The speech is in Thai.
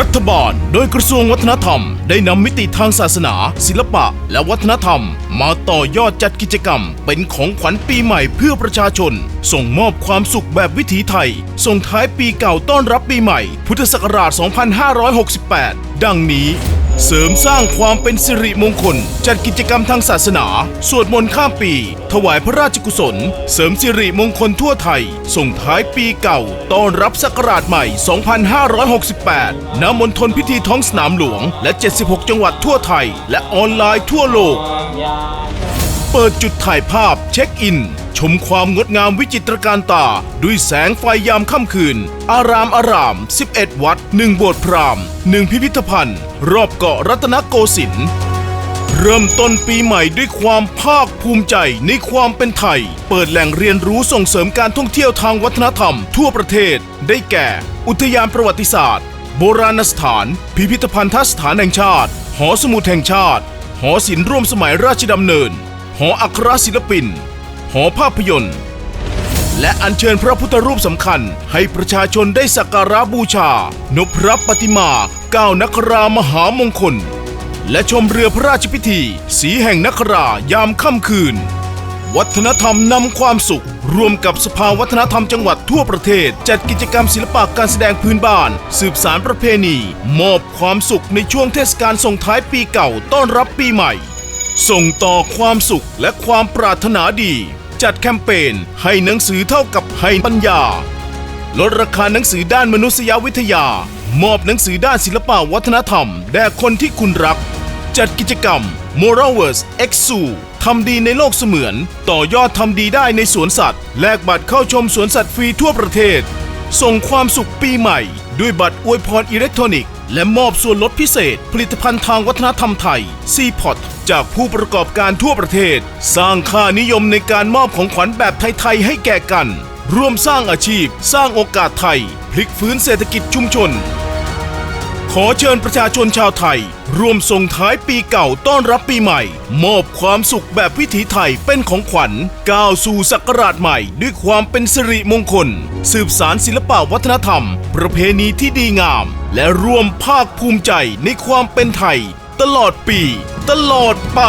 รัฐบาล โดยกระทรวงวัฒนธรรม ได้นำมิติทางศาสนา ศิลปะ และวัฒนธรรม มาต่อยอดจัดกิจกรรม เป็นของขวัญปีใหม่เพื่อประชาชน ส่งมอบความสุขแบบวิถีไทย ส่งท้ายปีเก่าต้อนรับปีใหม่ พุทธศักราช 2568 ดังนี้ เสริมสร้างความเป็นสิริมงคล จัดกิจกรรมทางศาสนา สวดมนต์ข้ามปี ถวายพระราชกุศล เสริมสิริมงคลทั่วไทย ส่งท้ายปีเก่า ต้อนรับศักราชใหม่ 2568 ณ มณฑลพิธีท้องสนามหลวง และ 76 จังหวัดทั่วไทย และออนไลน์ทั่วโลก เปิดจุดถ่ายภาพเช็คอิน มความงดงามวิจิตรการตา ด้วยแสงไฟยามค่ำคืน อารามอาราม 11 วัด 1 โบสถ์พราหมณ์1พิพิธภัณฑ์ รอบเกาะรัตนโกสินทร์เริ่มต้นปีใหม่ด้วยความภาคภูมิใจในความเป็นไทย เปิดแหล่งเรียนรู้ส่งเสริมการท่องเที่ยวทางวัฒนธรรม ทั่วประเทศ ได้แก่ อุทยานประวัติศาสตร์ โบราณสถาน พิพิธภัณฑสถานแห่งชาติ หอสมุดแห่งชาติ หอศิลป์ร่วมสมัยราชดำเนิน หออัครศิลปิน หอภาพยนตร์ และอัญเชิญพระพุทธรูปสำคัญ ให้ประชาชนได้สักการะบูชา นพพระปฏิมาก้าวนครามหามงคล และชมเรือพระราชพิธี สีแห่งนครายามค่ำคืน วัฒนธรรมนำความสุขร่วมกับสภาวัฒนธรรมจังหวัดทั่วประเทศ จัดกิจกรรมศิลปะการแสดงพื้นบ้าน สืบสารประเพณี มอบความสุขในช่วงเทศกาลส่งท้ายปีเก่าต้อนรับปีใหม่ ส่งต่อความสุขและความปรารถนาดี จัดแคมเปญให้หนังสือเท่ากับให้ปัญญา ลดราคาหนังสือด้านมนุษยวิทยา มอบหนังสือด้านศิลปวัฒนธรรมแด่คนที่คุณรัก จัดกิจกรรม Moralverse x u ทำดีในโลกเสมือน ต่อยอดทำดีได้ในสวนสัตว์ แลกบัตรเข้าชมสวนสัตว์ฟรีทั่วประเทศ ส่งความสุขปีใหม่ ด้วยบัตรอวยพรอิเล็กทรอนิกส์ และมอบส่วนลดพิเศษ ผลิตภัณฑ์ทางวัฒนธรรมไทย c p o t จากผู้ประกอบการทั่วประเทศ สร้างค่านิยมในการมอบของขวัญแบบไทย ๆ ให้แก่กัน ร่วมสร้างอาชีพ สร้างโอกาสไทย พลิกฟื้นเศรษฐกิจชุมชน ขอเชิญประชาชนชาวไทย ร่วมส่งท้ายปีเก่าต้อนรับปีใหม่ มอบความสุขแบบวิถีไทยเป็นของขวัญก้าวสู่ศักราชใหม่ ด้วยความเป็นสิริมงคล สืบสารศิลปะวัฒนธรรม ประเพณีที่ดีงาม และร่วมภาคภูมิใจในความเป็นไทย ตลอดปี ตลอดไป